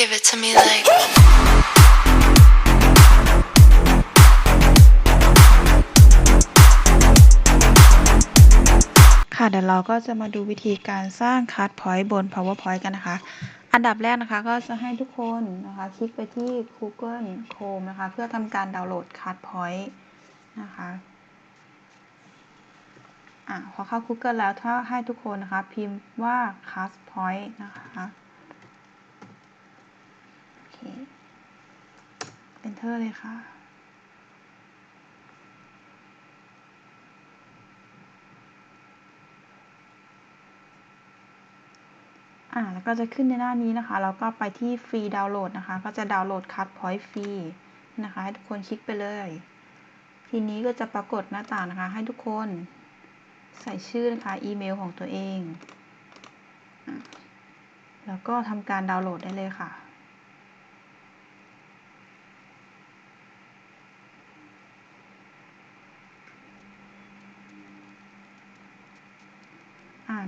Give it to me like. ค่ะเดี๋ยวเราก็จะมาดูวิธีการสร้างคั d พอยต์บน powerpoint กันนะคะ อันดับแรกนะคะก็จะให้ทุกคนนะคะคลิกไปที่ google chrome นะคะ เพื่อทำการดาวน์โหลดคั d พอยต์นะคะอะพอเข้า Google แล้วถ้าให้ทุกคนนะคะ พิมพ์ว่าคัส point นะคะโอเค enter เลยค่ะ อ่า แล้วก็จะขึ้นในหน้านี้นะคะ แล้วก็ไปที่ฟรีดาวน์โหลดนะคะ ก็จะดาวน์โหลดคั d พอยต์ฟรีนะคะให้ทุกคนคลิกไปเลย ทีนี้ก็จะปรากฏหน้าต่างนะคะ ให้ทุกคนใส่ชื่อนะคะอีเมลของตัวเอง แล้วก็ทำการดาวน์โหลดได้เลยค่ะ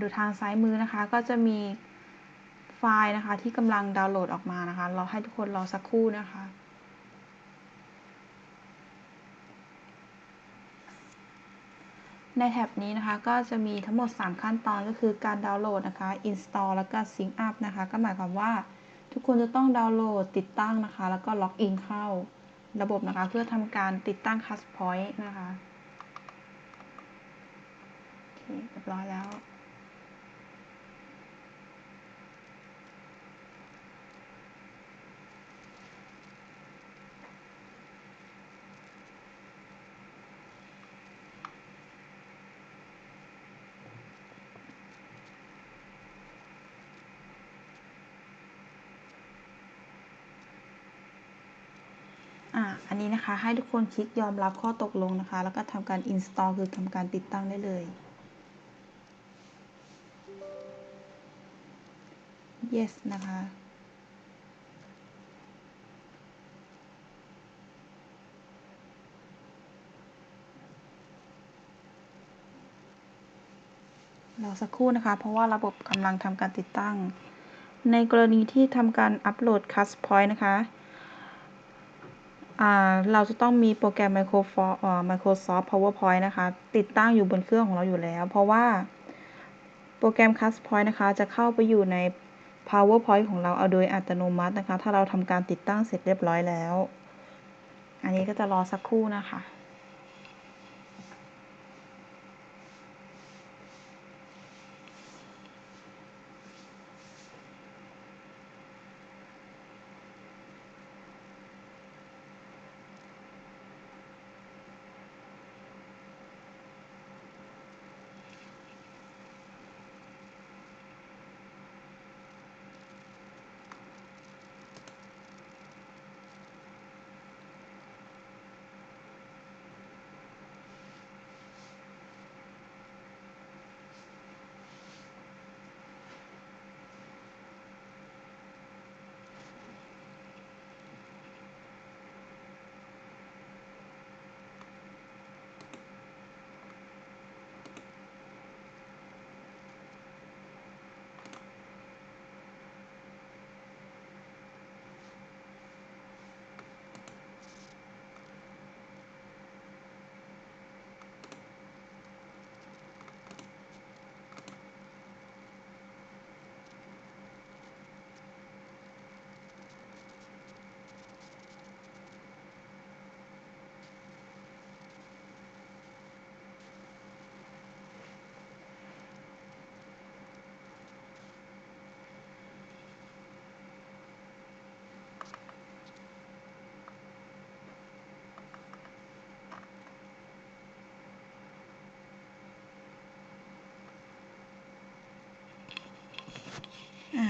ดูทางซ้ายมือนะคะ ก็จะมีไฟล์นะคะ ที่กำลังดาวน์โหลดออกมานะคะรอให้ทุกคนรอสักครู่นะคะในแท็บนี้นะคะก็จะมีทั้งหมด 3 ขั้นตอนก็คือการดาวน์โหลดนะคะ install แล้วก็ sync up นะคะ ก็หมายความว่าทุกคนจะต้องดาวน์โหลดติดตั้งนะคะ แล้วก็ล็อกอินเข้าระบบนะคะ เพื่อทำการติดตั้ง Cast Point นะคะ โอเคเรียบร้อยแล้ว อันนี้นะคะ ให้ทุกคนคลิกยอมรับข้อตกลงนะคะ แล้วก็ทำการ install คือทำการติดตั้งได้เลย yes นะคะรอสักครู่นะคะ เพราะว่าระบบกำลังทำการติดตั้ง ในกรณีที่ทำการอัปโหลด Cast Point นะคะ เราจะต้องมีโปรแกรม Microsoft Microsoft PowerPoint นะคะ ติดตั้งอยู่บนเครื่องของเราอยู่แล้ว เพราะว่าโปรแกรม Cast Point นะคะ จะเข้าไปอยู่ใน PowerPoint ของเราเอาโดยอัตโนมัตินะคะ ถ้าเราทำการติดตั้งเสร็จเรียบร้อยแล้ว อันนี้ก็จะรอสักครู่นะคะ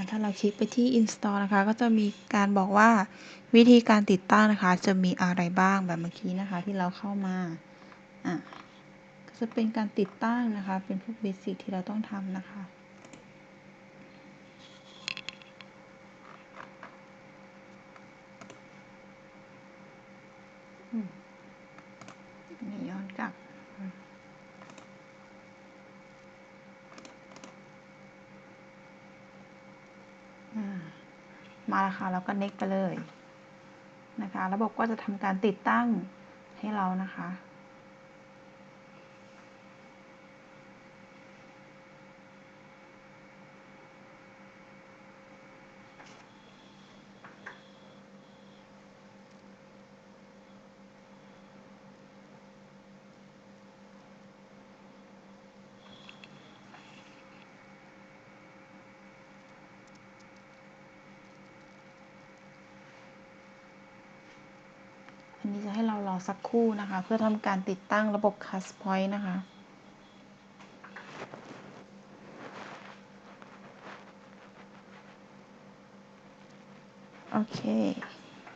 ถ้าเราคลิกไปที่ install นะคะ ก็จะมีการบอกว่าวิธีการติดตั้งนะคะ จะมีอะไรบ้างแบบเมื่อกี้นะคะ ที่เราเข้ามาอ่าก็จะเป็นการติดตั้งนะคะ เป็นพวกเบสิกที่เราต้องทำนะคะอืมนี่ย้อนกลับอืม อ่ามาแล้วค่ะแล้วก็ next ไปเลยนะคะ ระบบก็จะทำการติดตั้งให้เรานะคะ อันนี้จะให้เรารอสักครู่นะคะ เพื่อทำการติดตั้งระบบคัสพอยต์นะคะโอเค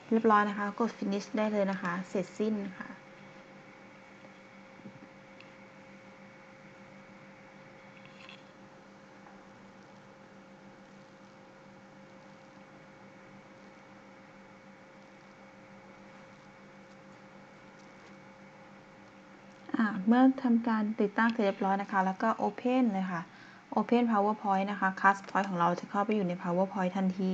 เรียบร้อยนะคะ กด finish ได้เลยนะคะ เสร็จสิ้นค่ะ อ่า เมื่อทำการติดตั้งเสร็จเรียบร้อยนะคะ แล้วก็ Open เลยค่ะ Open PowerPoint นะคะ Cast Point ของเราจะเข้าไปอยู่ใน PowerPoint ทันที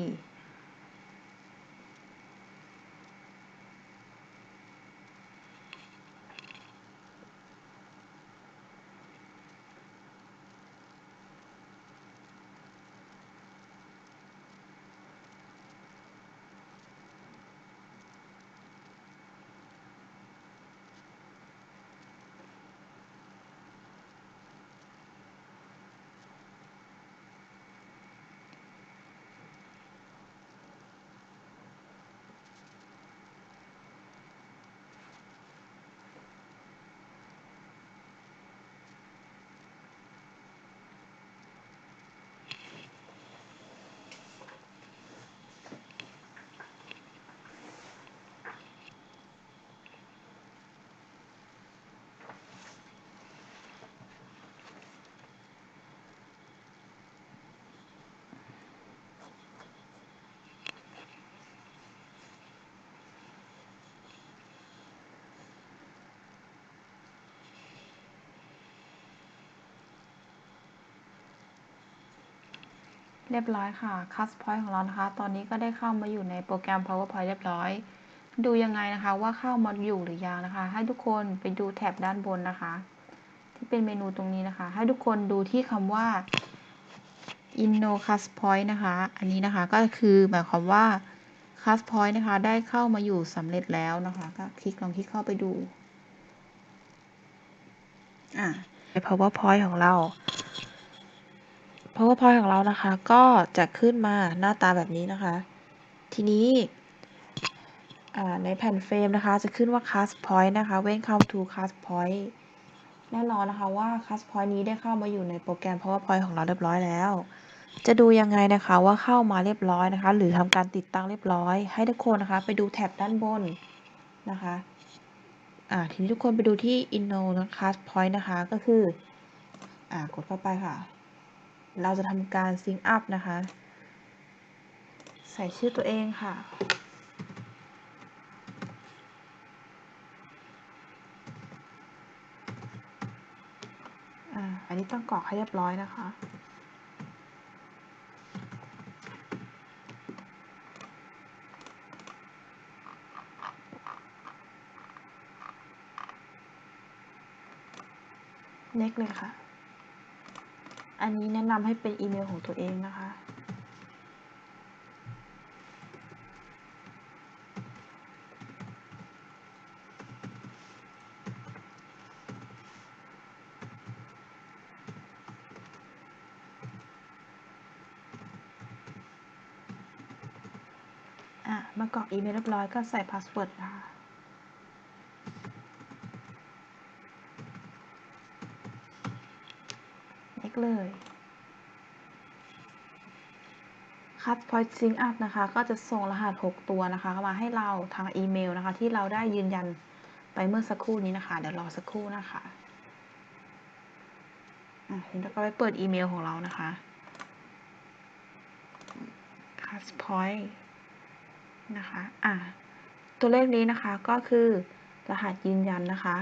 เรียบร้อยค่ะ Cast Point ของเรานะคะ ตอนนี้ก็ได้เข้ามาอยู่ในโปรแกรม PowerPoint เรียบร้อย ดูยังไงนะคะว่าเข้ามาอยู่หรือยังนะคะ ให้ทุกคนไปดูแถบด้านบนนะคะ ที่เป็นเมนูตรงนี้นะคะ ให้ทุกคนดูที่คำว่า Inno Cast Point นะคะ อันนี้นะคะก็คือหมายความว่า Cast Point นะคะ ได้เข้ามาอยู่สำเร็จแล้วนะคะ ก็คลิกลองคลิกเข้าไปดูอ่าใน PowerPoint ของเรา PowerPoint ของเรานะคะ ก็จะขึ้นมาหน้าตาแบบนี้นะคะ ทีนี้ในแผ่นเฟรมนะคะ จะขึ้นว่า Cast Point นะคะ Welcome to Cast Point แน่นอนนะคะว่า Cast Point นี้ได้เข้ามาอยู่ในโปรแกรม PowerPoint ของเราเรียบร้อยแล้ว จะดูยังไงนะคะว่าเข้ามาเรียบร้อยนะคะ หรือทำการติดตั้งเรียบร้อย ให้ทุกคนนะคะ ไปดูแท็บด้านบนนะคะอ่าทีนี้ทุกคนไปดูที่ Inno Cast Point นะคะ ก็คือ อ่ากดเข้าไปค่ะ เราจะทำการ Sync Up นะคะ ใส่ชื่อตัวเองค่ะ อันนี้ต้องกรอกให้เรียบร้อยนะคะ next เลยค่ะ อันนี้แนะนำให้เป็นอีเมลของตัวเองนะคะ อะมากรอกอีเมลเรียบร้อยก็ใส่พาสเวิร์ดนะคะ next เลย คัด point sync up นะคะ ก็จะส่งรหัส 6 ตัวนะคะมาให้เราทางอีเมลนะคะ ที่เราได้ยืนยันไปเมื่อสักครู่นี้นะคะ เดี๋ยวรอสักครู่นะคะอะทีนี้เราก็ไปเปิดอีเมลของเรานะคะ cast point นะคะ อะ ตัวเลขนี้นะคะก็คือรหัสยืนยันนะคะ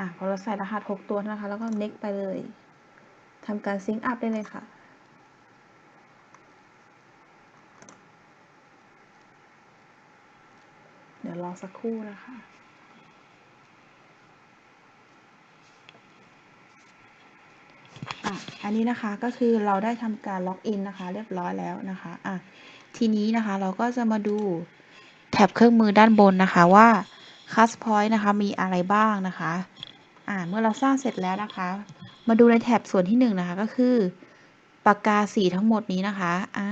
อะพอเราใส่รหัส 6 ตัวนะคะ แล้วก็ next ไปเลยทำการ sync up ได้เลยค่ะเดี๋ยวรอสักครู่นะคะ อะ อันนี้นะคะก็คือเราได้ทำการล็อกอินนะคะ เรียบร้อยแล้วนะคะ อะ ทีนี้นะคะเราก็จะมาดูแท็บเครื่องมือด้านบนนะคะว่า Cast Point นะคะมีอะไรบ้างนะคะ อ่าเมื่อเราสร้างเสร็จแล้วนะคะ มาดูในแท็บส่วนที่1นงนะคะก็คือปากกาสีทั้งหมดนี้นะคะอ่า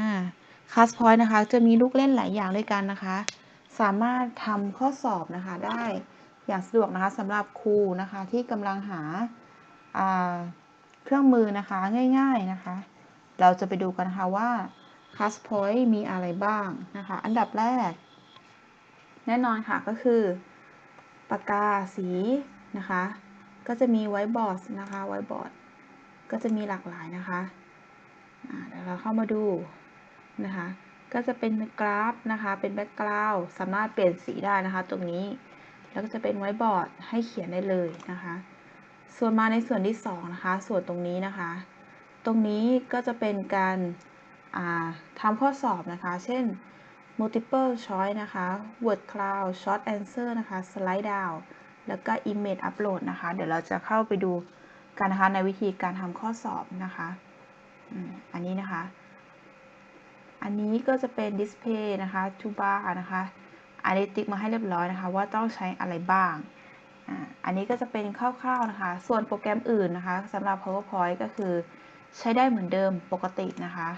Cast Point นะคะ จะมีลูกเล่นหลายอย่างด้วยกันนะคะ สามารถทำข้อสอบนะคะได้อย่างสะดวกนะคะสำหรับครูนะคะที่กำลังหาาเครื่องมือนะคะง่ายๆนะคะ เราจะไปดูกันนะคะว่า Cast Point มีอะไรบ้างนะคะ อันดับแรก แน่นอนค่ะก็คือปากกาสีนะคะ ก็จะมีไวท์บอร์ดนะคะไวท์บอร์ดก็จะมีหลากหลายนะคะเดี๋ยวเราเข้ามาดูนะคะ ก็จะเป็นกราฟนะคะ เป็นแบ็กกราวด์สามารถเปลี่ยนสีได้นะคะ ตรงนี้ แล้วก็จะเป็นไวท์บอร์ดให้เขียนได้เลยนะคะ ส่วนมาในส่วนที่2นะคะ ส่วนตรงนี้นะคะ ตรงนี้ก็จะเป็นการทำข้อสอบนะคะ เช่น multiple choice นะคะ word cloud short answer นะคะ slide down แล้วก็ image upload นะคะ เดี๋ยวเราจะเข้าไปดูกันนะคะในวิธีการทำข้อสอบนะคะอันนี้นะคะ อันนี้ก็จะเป็น display นะคะ to bar นะคะอันนี้ติ๊กมาให้เรียบร้อยนะคะ ว่าต้องใช้อะไรบ้าง อันนี้ก็จะเป็นคร่าวๆนะคะ ส่วนโปรแกรมอื่นนะคะสำหรับ PowerPoint ก็คือใช้ได้เหมือนเดิมปกตินะคะ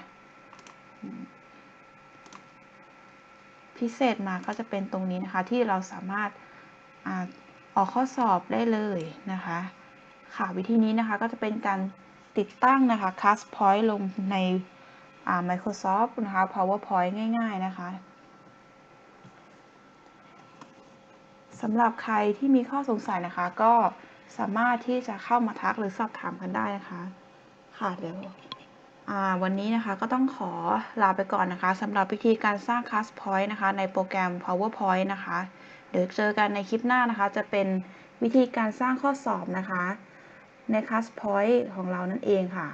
พิเศษมาก็จะเป็นตรงนี้นะคะที่เราสามารถ ออกข้อสอบได้เลยนะคะ ค่ะวิธีนี้นะคะก็จะเป็นการติดตั้งนะคะ Cast Point ลงใน Microsoft นะคะ PowerPoint ง่าย ๆ นะคะสำหรับใครที่มีข้อสงสัยนะคะ ก็สามารถที่จะเข้ามาทักหรือสอบถามกันได้นะคะ ค่ะเดี๋ยววันนี้นะคะก็ต้องขอลาไปก่อนนะคะสำหรับวิธีการสร้าง Cast Point นะคะ ในโปรแกรม PowerPoint นะคะ เดี๋ยวเจอกันในคลิปหน้านะคะ จะเป็นวิธีการสร้างข้อสอบนะคะ ใน Cast Point ของเรานั่นเองค่ะ